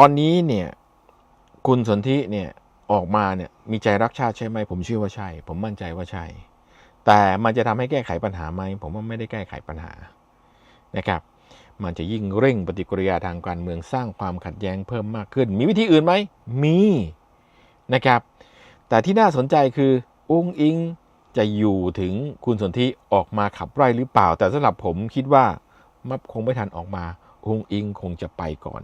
ตอนนี้เนี่ยคุณสนธิเนี่ยออกมาเนี่ยมีใจรักชาติใช่ไหมผมเชื่อว่าใช่ ผมมั่นใจว่าใช่ แต่มันจะทำให้แก้ไขปัญหาไหมผมว่าไม่ได้แก้ไขปัญหานะครับ มันจะยิ่งเร่งปฏิกิริยาทางการเมืองสร้างความขัดแย้งเพิ่มมากขึ้น มีวิธีอื่นไหมมีนะครับ แต่ที่น่าสนใจคืออุ้งอิงจะอยู่ถึงคุณสนธิออกมาขับไล่หรือเปล่า แต่สำหรับผมคิดว่ามับคงไม่ทันออกมาอุ้งอิงคงจะไปก่อน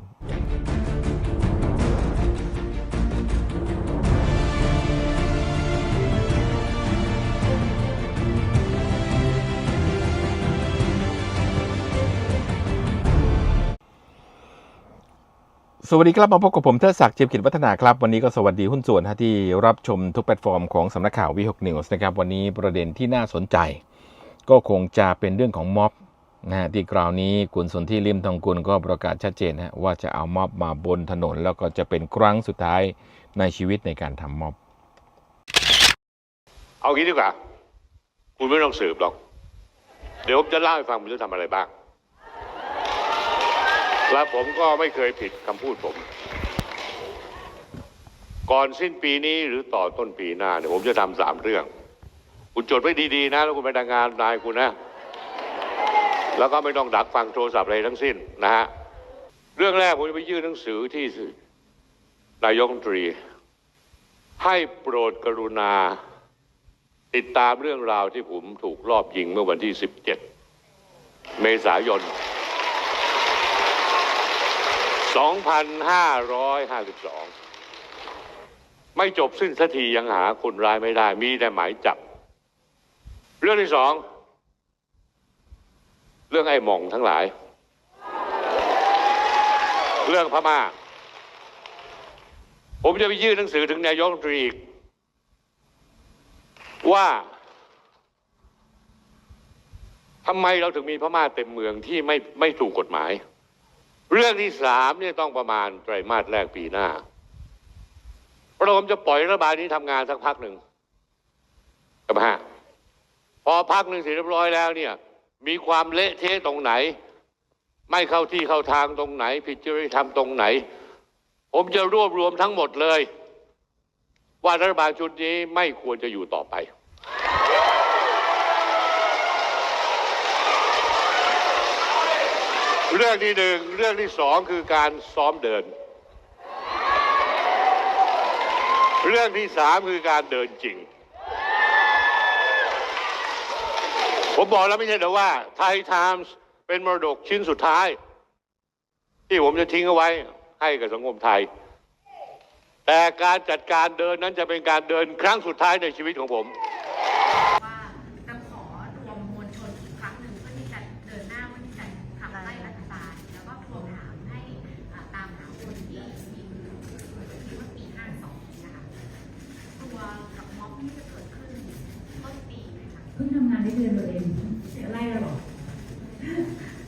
สวัสดีครับมาพบกับผมเทิดศักดิ์เจียมกิจวัฒนาครับ วันนี้ก็สวัสดีหุ้นส่วนที่รับชมทุกแพลตฟอร์มของสำนักข่าววีหกนิวส์นะครับ วันนี้ประเด็นที่น่าสนใจ ก็คงจะเป็นเรื่องของม็อบนะฮะที่คราวนี้คุณสนที่ริมทองกุลก็ประกาศชัดเจนฮะว่าจะเอาม็อบมาบนถนน แล้วก็จะเป็นครั้งสุดท้ายในชีวิตในการทำม็อบ เอางี้ดีกว่า คุณไม่ต้องสืบหรอก เดี๋ยวผมจะเล่าให้ฟังผมจะทำอะไรบ้าง และผมก็ไม่เคยผิดคำพูดผม ก่อนสิ้นปีนี้หรือต่อต้นปีหน้าเนี่ยผมจะทำสามเรื่อง คุณจดไว้ดีๆนะ แล้วคุณไปทำงงานนายคุณนะ แล้วก็ไม่ต้องดักฟังโทรศัพท์อะไรทั้งสิ้นนะฮะ เรื่องแรกผมจะไปยื่นหนังสือที่นายกรัฐมนตรี ให้โปรดกรุณาติดตามเรื่องราวที่ผมถูกลอบยิงเมื่อวันที่ 17 เมษายน 2552 ไม่จบสิ้นสักทียังหาคนร้ายไม่ได้ มีแต่หมายจับ เรื่องที่สอง เรื่องไอ้หม่องทั้งหลาย เรื่องพม่า ผมจะไปยื่นหนังสือถึงนายกรัฐมนตรีอีก ว่าทำไมเราถึงมีพม่าเต็มเมืองที่ไม่ไม่ถูกกฎหมาย เรื่องที่สามเนี่ยต้องประมาณไตรมาสแรกปีหน้าเพราะผมจะปล่อยรัฐบาลนี้ทำงานสักพักหนึ่งใช่ไหมฮะพอพักหนึ่งเสร็จเรียบร้อยแล้วเนี่ย มีความเละเทะตรงไหน ไม่เข้าที่เข้าทางตรงไหน ผิดจริยธรรมตรงไหน ผมจะรวบรวมทั้งหมดเลย ว่ารัฐบาลชุดนี้ไม่ควรจะอยู่ต่อไป เรื่องที่หนึ่งเรื่องที่สองคือการซ้อมเดิน เรื่องที่สามคือการเดินจริง ผมบอกแล้วไม่ใช่แต่ว่าไทยไทมส์เป็นมรดกชิ้นสุดท้าย ที่ผมจะทิ้งเอาไว้ให้กับสังคมไทย แต่การจัดการเดินนั้นจะเป็นการเดินครั้งสุดท้ายในชีวิตของผม ว่าจะขอรวมมวลชนอีกครั้งหนึ่งเพื่อที่จะเดินหน้าเพื่อที่จะขับไล่รัฐบาลแล้วก็ทวงถามให้อ่าตามหาคนที่มีมือที่ว่าปี 52 นะคะตัวกับม็อบที่จะเกิดขึ้นต้นปีไหมคะ เพิ่งทำงานได้เดือนเดียวเองจะไล่เราเหรอ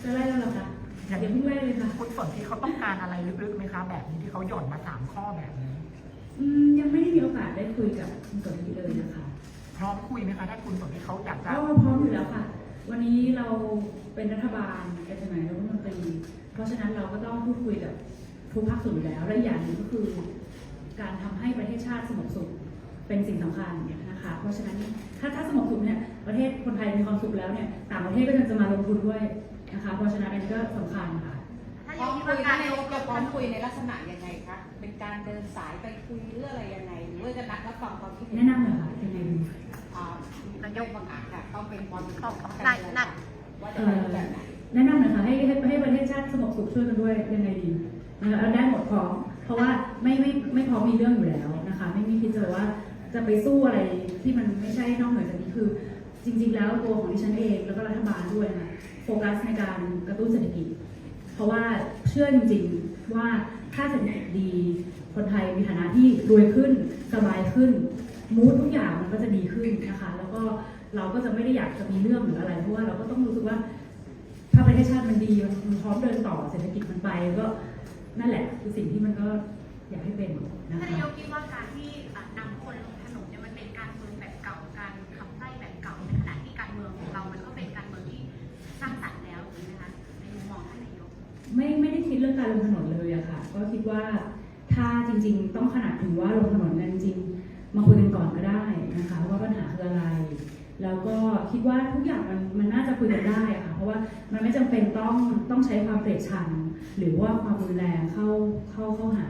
จะไล่เราเหรอคะอย่าเพิ่งไล่เลยค่ะ คุณสนที่เขาต้องการอะไรลึกๆไหมคะ แบบนี้ที่เขาหย่อนมาสามข้อแบบนี้ อืมยังไม่ได้มีโอกาสได้คุยกับคุณสนธิเลยนะคะพร้อมคุยไหมคะถ้าคุณสนที่เขาอยากจะก็พร้อมอยู่แล้วค่ะ วันนี้เราเป็นรัฐบาลเป็นสมัยรัฐมนตรีเพราะฉะนั้นเราก็ต้องพูดคุยกับทุกภาคส่วนอยู่แล้ว และอีกอย่างหนึ่งก็คือ การทำให้ประเทศชาติสงบสุขเป็นสิ่งสำคัญนะคะ เพราะฉะนั้นถ้าถ้าสงบสุขเนี่ย ประเทศคนไทยมีความสุขแล้วเนี่ยต่างประเทศก็จะมาลงทุนด้วยนะคะเพราะฉะนั้นอันนี้ก็สำคัญค่ะ ถ้าพยัร้งอมคิดคุว่ายการนายกจะพร้อมคุคุยในลักษณะยังไงคะ เป็นการเดินสายไปคุยหรืออะไรยังไง หรือว่าจะนัดรับฟังความคิดเห็นแนะนำหน่อยค่ะยังไงดีอ่านายกบางอาจจะต้องเป็นความต้องของได้ได้ว่าจะเอ่ไปอแบบไหนแนะนำหน่อยค่ะให้ให้ให้ประเทศชาติสงบสุขช่วยกันด้วยยังไงดีนะคะเอาได้หมดพร้อมเพราะว่าไม่ไม่ไม่พร้อมมีเรื่องอยู่แล้วนะคะ ไม่มีคิดจะแบบว่าจะไปสู้อะไรที่มันไม่ใช่นอกเหนือจากนี้คือ จริง ๆ แล้วตัวของดิฉันเองแล้วก็รัฐบาลด้วยนะโฟกัสในการกระตุ้นเศรษฐกิจ เพราะว่าเชื่อจริงๆว่าถ้าเศรษฐกิจดีคนไทยมีฐานะที่รวยขึ้นสบายขึ้นมูดทุกอย่างมันก็จะดีขึ้นนะคะแล้วก็เราก็จะไม่ได้อยากจะมีเรื่องหรืออะไร เพราะว่าเราก็ต้องรู้สึกว่า ถ้าประเทศชาติมันดีมันพร้อมเดินต่อเศรษฐกิจมันไปก็นั่นแหละคือสิ่งที่มันก็อยากให้เป็นนะท่านคะนายกคิดว่าการที่นำคนลง การลงถนนเลยเลยอะค่ะ ก็คิดว่าถ้าจริง ๆ ต้องขนาดถึงว่าลงถนนกันจริงๆมาคุยกันก่อนก็ได้นะคะว่าปัญหาคืออะไร แล้วก็คิดว่าทุกอย่างมันมันน่าจะคุยกันได้อะค่ะเพราะว่ามันไม่จำเป็นต้องต้องใช้ความเกลียดชังหรือว่าความรุนแรงเข้าเข้าเข้าหา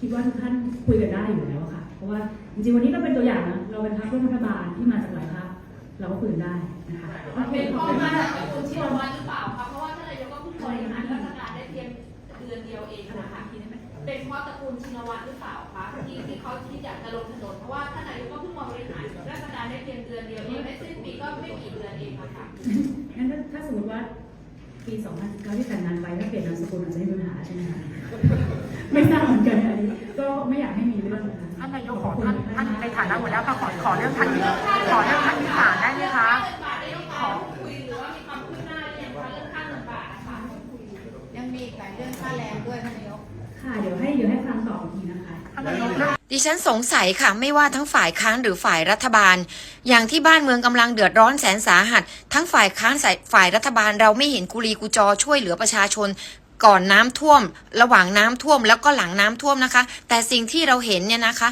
คิดว่าทุกท่านคุยกันได้อยู่แล้วอะค่ะ เพราะว่าจริงๆวันนี้เราเป็นตัวอย่างนะเราเป็นพรรคร่วมรัฐบาลที่มาจากหลายพรรคเราก็คุยกันได้นะคะโอเคเป็นขเพอบราะคุณมาากมจากคุณชินวัตรหรือเปล่าคะ เดือนเดียวเองนะคะเป็นเพราะตระกูลชินวัตรหรือเปล่าคะที่ที่เขาคิดอยากจะลงถนนเพราะว่าท่านนายกก็เพิ่งมาบริหารราชการได้เพียงเดือนเดียวเองไม่สิ้นปีก็ไม่กี่เดือนเองอะค่ะงั้นถ้าถ้าสมมติว่าปี2019ที่แต่งงานไปถ้าเปลี่ยนนามสกุลอาจจะไม่มีปัญหาใช่ไหมคะไม่ทราบเหมือนกันอันนี้ก็ไม่อยากให้มีเรื่องนะคะท่านนายกขอท่านท่านในฐานะหัวหน้าพรรคขอขอเรื่องท่านที่ขอเรื่องท่านที่ผ่านได้ไหมคะ รื่องค่าแรงด้วยท่านนายก ค่ะ เดี๋ยวให้เดี๋ยวให้ฟังต่ออีกทีนะคะ ดิฉันสงสัยค่ะ ไม่ว่าทั้งฝ่ายค้านหรือฝ่ายรัฐบาล อย่างที่บ้านเมืองกำลังเดือดร้อนแสนสาหัส ทั้งฝ่ายค้านฝ่ายรัฐบาลเราไม่เห็นกุลีกุจอช่วยเหลือประชาชนก่อนน้ำท่วม ระหว่างน้ำท่วมแล้วก็หลังน้ำท่วมนะคะ แต่สิ่งที่เราเห็นเนี่ยนะคะ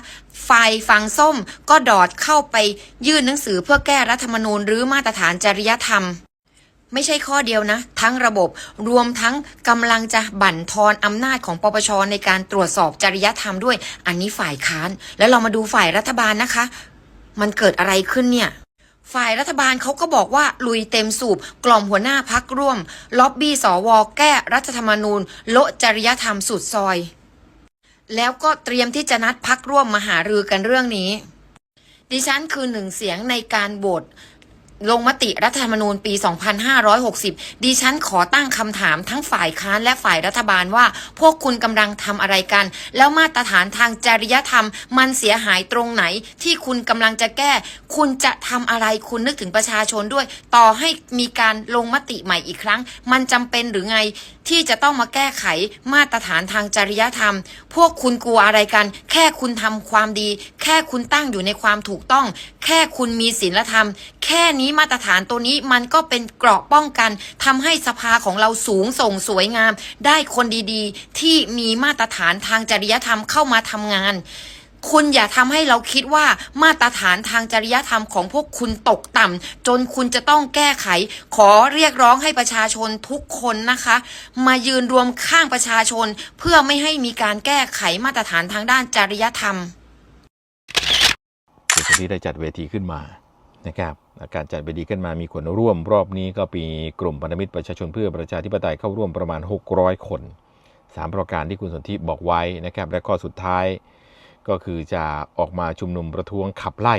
ฝ่ายฝั่งส้มก็ดอดเข้าไปยื่นหนังสือเพื่อแก้รัฐธรรมนูญหรือมาตรฐานจริยธรรม ไม่ใช่ข้อเดียวนะ ทั้งระบบรวมทั้งกำลังจะบั่นทอนอำนาจของปปชในการตรวจสอบจริยธรรมด้วย อันนี้ฝ่ายค้าน แล้วเรามาดูฝ่ายรัฐบาลนะคะ มันเกิดอะไรขึ้นเนี่ย ฝ่ายรัฐบาลเขาก็บอกว่าลุยเต็มสูบ กล่อมหัวหน้าพักร่วม ล็อบบี้สวแก้รัฐธรรมนูญโละจริยธรรมสุดซอย แล้วก็เตรียมที่จะนัดพักร่วมมาหารือกันเรื่องนี้ ดิฉันคือหนึ่งเสียงในการโหวต ลงมติรัฐธรรมนูญปี 2560 ดิฉันขอตั้งคำถามทั้งฝ่ายค้านและฝ่ายรัฐบาลว่า พวกคุณกำลังทำอะไรกัน แล้วมาตรฐานทางจริยธรรม มันเสียหายตรงไหน ที่คุณกำลังจะแก้ คุณจะทำอะไรคุณนึกถึงประชาชนด้วย ต่อให้มีการลงมติใหม่อีกครั้ง มันจำเป็นหรือไง ที่จะต้องมาแก้ไขมาตรฐานทางจริยธรรม พวกคุณกลัวอะไรกัน แค่คุณทำความดี แค่คุณตั้งอยู่ในความถูกต้อง แค่คุณมีศีลธรรม แค่นี้มาตรฐานตัวนี้มันก็เป็นเกราะป้องกันทำให้สภาของเราสูงส่งสวยงาม ได้คนดีๆ ที่มีมาตรฐานทางจริยธรรมเข้ามาทำงานคุณอย่าทำให้เราคิดว่ามาตรฐานทางจริยธรรมของพวกคุณตกต่ำจนคุณจะต้องแก้ไข ขอเรียกร้องให้ประชาชนทุกคนนะคะ มายืนรวมข้างประชาชน เพื่อไม่ให้มีการแก้ไขมาตรฐานทางด้านจริยธรรมคุณสนธิได้จัดเวทีขึ้นมานะครับ การจัดเวทีขึ้นมามีคนร่วมรอบนี้ก็มีกลุ่มพันธมิตรประชาชนเพื่อประชาธิปไตยเข้าร่วมประมาณ 600 คนสามประการที่คุณสนธิบอกไว้นะครับ และข้อสุดท้ายก็คือจะออกมาชุมนุมประท้วงขับไล่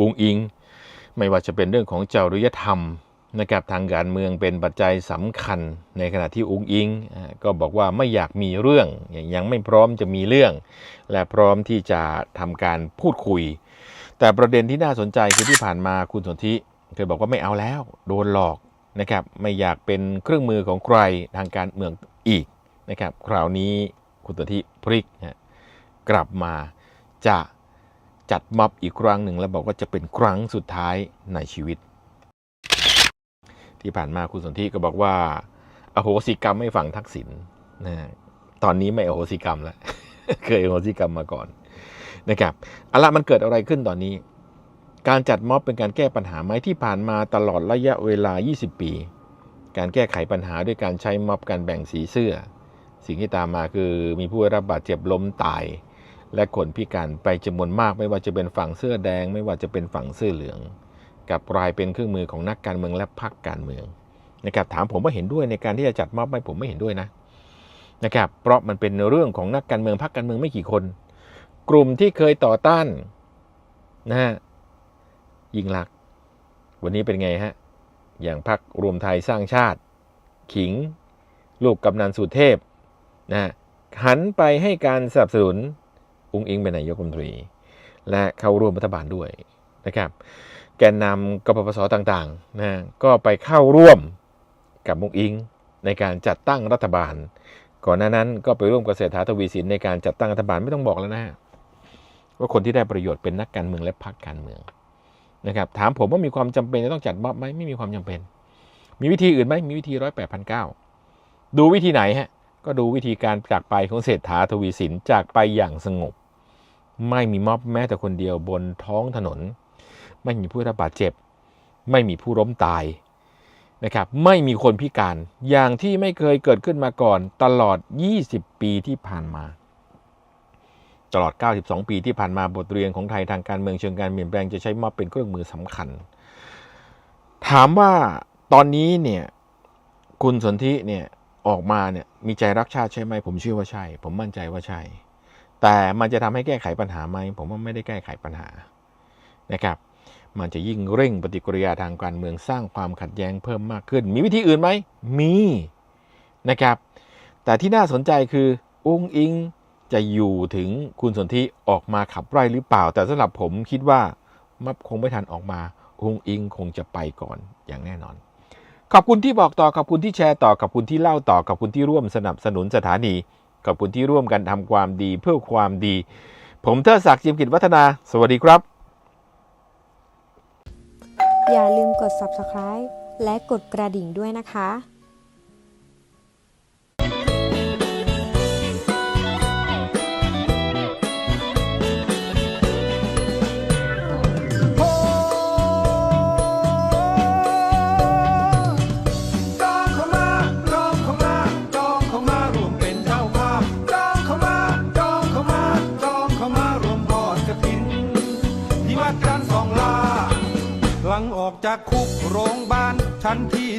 อุงอิง ไม่ว่าจะเป็นเรื่องของจริยธรรมนะครับทางการเมืองเป็นปัจจัยสำคัญในขณะที่อุงอิง ก็บอกว่าไม่อยากมีเรื่องยังไม่พร้อมจะมีเรื่อง และพร้อมที่จะทำการพูดคุย แต่ประเด็นที่น่าสนใจคือที่ผ่านมาคุณสนธิเคยบอกว่าไม่เอาแล้ว โดนหลอกนะครับ ไม่อยากเป็นเครื่องมือของใครทางการเมืองอีกนะครับ คราวนี้คุณสนธิพลิกนะกลับมาจะจัดม็อบอีกครั้งหนึ่งแล้วบอกว่าจะเป็นครั้งสุดท้ายในชีวิต ที่ผ่านมาคุณสนธิก็บอกว่าอโหสิกรรมไม่ฝังทักษิณนะตอนนี้ไม่อโหสิกรรมแล้ว เคยอโหสิกรรมมาก่อน นะครับเอาละมันเกิดอะไรขึ้นตอนนี้ การจัดม็อบเป็นการแก้ปัญหาไหมที่ผ่านมาตลอดระยะเวลา 20 ปี การแก้ไขปัญหาด้วยการใช้ม็อบการแบ่งสีเสื้อ สิ่งที่ตามมาคือมีผู้ได้รับบาดเจ็บล้มตาย และคนพิการไปจำนวนมากไม่ว่าจะเป็นฝั่งเสื้อแดง ไม่ว่าจะเป็นฝั่งเสื้อเหลืองกับกลายเป็นเครื่องมือของนักการเมืองและพรรคการเมืองนะครับถามผมว่าเห็นด้วยในการที่จะจัดม็อบไหมผมไม่เห็นด้วยนะนะครับเพราะมันเป็นเรื่องของนักการเมืองพรรคการเมืองไม่กี่คน กลุ่มที่เคยต่อต้านนะฮะยิงลักษณ์วันนี้เป็นไงฮะ อย่างพรรครวมไทยสร้างชาติ ขิง ลูกกำนันสุเทพนะฮะหันไปให้การสนับสนุนอุ้งอิงเป็นนายกรัฐมนตรี และเข้าร่วมรัฐบาลด้วยนะครับ แกนนำกปปสต่างๆนะฮะก็ไปเข้าร่วมกับมุงอิงในการจัดตั้งรัฐบาล ก่อนหน้านั้นก็ไปร่วมกับเศรษฐาทวีสินในการจัดตั้งรัฐบาลไม่ต้องบอกแล้วนะฮะ ว่าคนที่ได้ประโยชน์เป็นนักการเมืองและพรรคการเมืองนะครับถามผมว่ามีความจำเป็นจะต้องจัดม็อบไหมไม่มีความจำเป็น มีวิธีอื่นไหมมีวิธีร้อยแปดพันเก้าดูวิธีไหนฮะก็ดูวิธีการจากไปของเศรษฐาทวีสินจากไปอย่างสงบ ไม่มีม็อบแม้แต่คนเดียวบนท้องถนน ไม่มีผู้ได้รับบาดเจ็บ ไม่มีผู้ล้มตายนะครับไม่มีคนพิการอย่างที่ไม่เคยเกิดขึ้นมาก่อนตลอด 20 ปีที่ผ่านมา ตลอด 92 ปีที่ผ่านมาบทเรียนของไทยทางการเมืองเชิงการเปลี่ยนแปลงจะใช้ม็อบเป็นเครื่องมือสำคัญ ถามว่าตอนนี้เนี่ยคุณสนธิเนี่ยออกมาเนี่ยมีใจรักชาติใช่ไหมผมเชื่อว่าใช่ ผมมั่นใจว่าใช่ แต่มันจะทำให้แก้ไขปัญหาไหมผมว่าไม่ได้แก้ไขปัญหานะครับ มันจะยิ่งเร่งปฏิกิริยาทางการเมืองสร้างความขัดแย้งเพิ่มมากขึ้น มีวิธีอื่นไหมมีนะครับ แต่ที่น่าสนใจคืออุ้งอิง จะอยู่ถึงคุณสนธิออกมาขับไล่หรือเปล่า แต่สำหรับผมคิดว่ามับคงไม่ทันออกมาองอิงคงจะไปก่อนอย่างแน่นอน ขอบคุณที่บอกต่อขอบคุณที่แชร์ต่อขอบคุณที่เล่าต่อขอบคุณที่ร่วมสนับสนุนสถานีขอบคุณที่ร่วมกันทำความดีเพื่อความดี ผมเทอศักดิ์จิมกิจวัฒนา สวัสดีครับ อย่าลืมกด subscribe และกดกระดิ่งด้วยนะคะ งออกจากคุกโรงพยาบาลชั้นที่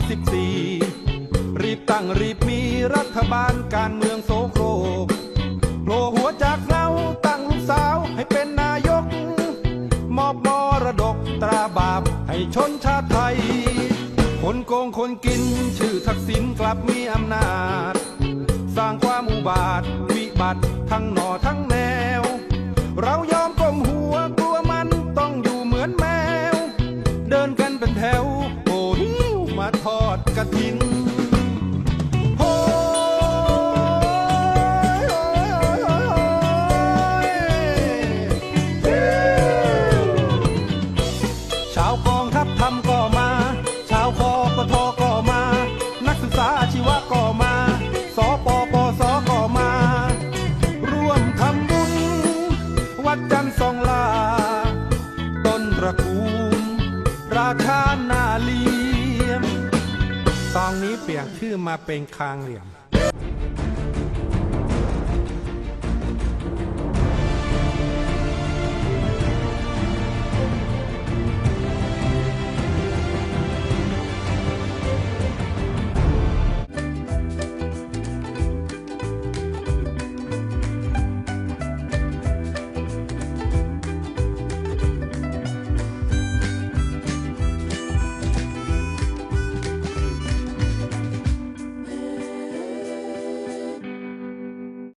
14 รีบตั้งรีบมีรัฐบาลการเมืองโสโครกโผล่หัวจากเงาตั้งลูกสาวให้เป็นนายก มอบมรดกตราบาปให้ชนชาติไทย คนโกงคนกินชื่อทักษิณกลับมีอำนาจ สร้างความอุบาทวิบัติทั้งหนอทั้งแนว เรายอาชีวะก็มา สปปสก็มา ร่วมทำบุญ วัดจันทร์สองลา ต้นตระกูล ราคานาเลียม ตอนนี้เปลี่ยนชื่อมาเป็นคางเหลี่ยม